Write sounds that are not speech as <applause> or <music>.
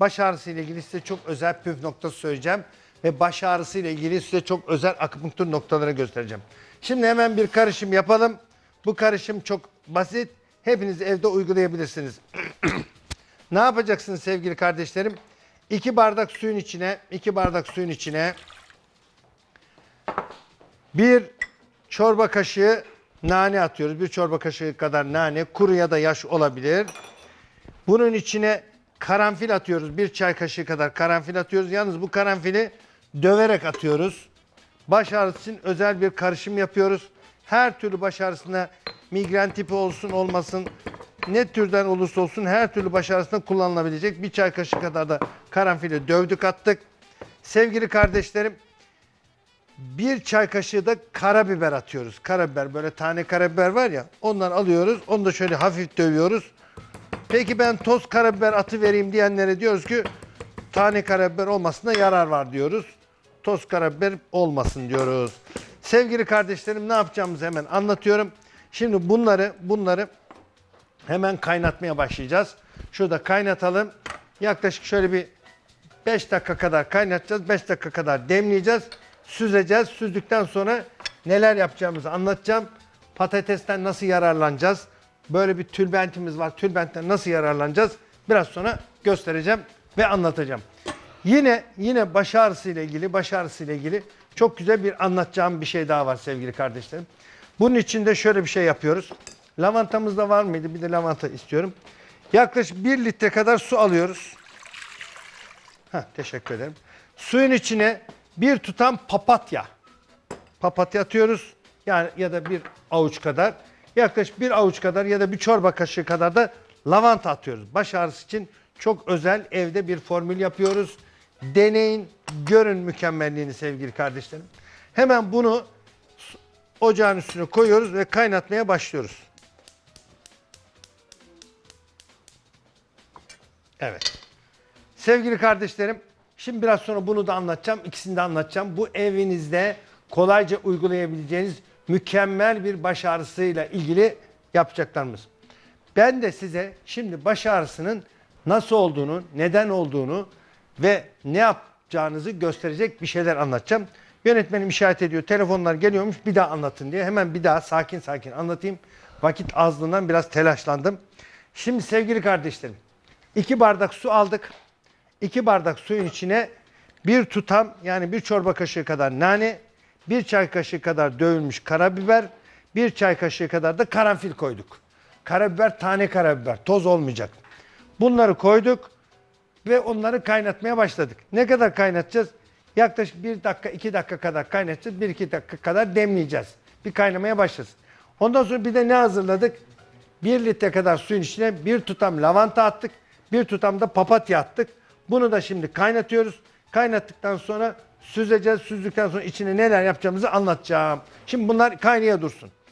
baş ağrısı ile ilgili size çok özel püf noktası söyleyeceğim. Ve baş ağrısı ile ilgili size çok özel akupunktur noktaları göstereceğim. Şimdi hemen bir karışım yapalım. Bu karışım çok basit. Hepiniz evde uygulayabilirsiniz. <clears throat> ne yapacaksınız sevgili kardeşlerim? 2 bardak suyun içine, 2 bardak suyun içine bir çorba kaşığı nane atıyoruz. Bir çorba kaşığı kadar nane, kuru ya da yaş olabilir. Bunun içine karanfil atıyoruz. Bir çay kaşığı kadar karanfil atıyoruz. Yalnız bu karanfili döverek atıyoruz. Baş ağrısı için özel bir karışım yapıyoruz. Her türlü baş ağrısına migren tipi olsun olmasın ne türden olursa olsun her türlü baş ağrısında kullanılabilecek bir çay kaşığı kadar da karanfili dövdük attık. Sevgili kardeşlerim bir çay kaşığı da karabiber atıyoruz. Karabiber böyle tane karabiber var ya ondan alıyoruz. Onu da şöyle hafif dövüyoruz. Peki ben toz karabiber atı vereyim diyenlere diyoruz ki tane karabiber olmasına yarar var diyoruz. Toz karabiber olmasın diyoruz. Sevgili kardeşlerim ne yapacağımızı hemen anlatıyorum. Şimdi bunları bunları hemen kaynatmaya başlayacağız. Şurada kaynatalım. Yaklaşık şöyle bir 5 dakika kadar kaynatacağız. 5 dakika kadar demleyeceğiz. Süzeceğiz. Süzdükten sonra neler yapacağımızı anlatacağım. Patatesten nasıl yararlanacağız? Böyle bir tülbentimiz var. Tülbentten nasıl yararlanacağız? Biraz sonra göstereceğim ve anlatacağım. Yine yine baş ağrısı ile ilgili, baş ağrısı ile ilgili çok güzel bir anlatacağım bir şey daha var sevgili kardeşlerim. Bunun için de şöyle bir şey yapıyoruz. Lavantamız da var mıydı? Bir de lavanta istiyorum. Yaklaşık 1 litre kadar su alıyoruz. Heh, teşekkür ederim. Suyun içine bir tutam papatya. Papatya atıyoruz. Yani ya da bir avuç kadar. Yaklaşık bir avuç kadar ya da bir çorba kaşığı kadar da lavanta atıyoruz. Baş ağrısı için çok özel evde bir formül yapıyoruz. Deneyin, görün mükemmelliğini sevgili kardeşlerim. Hemen bunu ocağın üstüne koyuyoruz ve kaynatmaya başlıyoruz. Evet. Sevgili kardeşlerim, şimdi biraz sonra bunu da anlatacağım. İkisini de anlatacağım. Bu evinizde kolayca uygulayabileceğiniz mükemmel bir baş ağrısıyla ilgili yapacaklarımız. Ben de size şimdi baş ağrısının nasıl olduğunu, neden olduğunu ve ne yapacağınızı gösterecek bir şeyler anlatacağım. Yönetmenim işaret ediyor. Telefonlar geliyormuş bir daha anlatın diye. Hemen bir daha sakin sakin anlatayım. Vakit azlığından biraz telaşlandım. Şimdi sevgili kardeşlerim, iki bardak su aldık. 2 bardak suyun içine bir tutam yani bir çorba kaşığı kadar nane, bir çay kaşığı kadar dövülmüş karabiber, bir çay kaşığı kadar da karanfil koyduk. Karabiber tane karabiber, toz olmayacak. Bunları koyduk ve onları kaynatmaya başladık. Ne kadar kaynatacağız? Yaklaşık bir dakika, iki dakika kadar kaynatacağız. Bir iki dakika kadar demleyeceğiz. Bir kaynamaya başlasın. Ondan sonra bir de ne hazırladık? Bir litre kadar suyun içine bir tutam lavanta attık. Bir tutam da papatya attık. Bunu da şimdi kaynatıyoruz. Kaynattıktan sonra süzeceğiz. Süzdükten sonra içine neler yapacağımızı anlatacağım. Şimdi bunlar kaynaya dursun.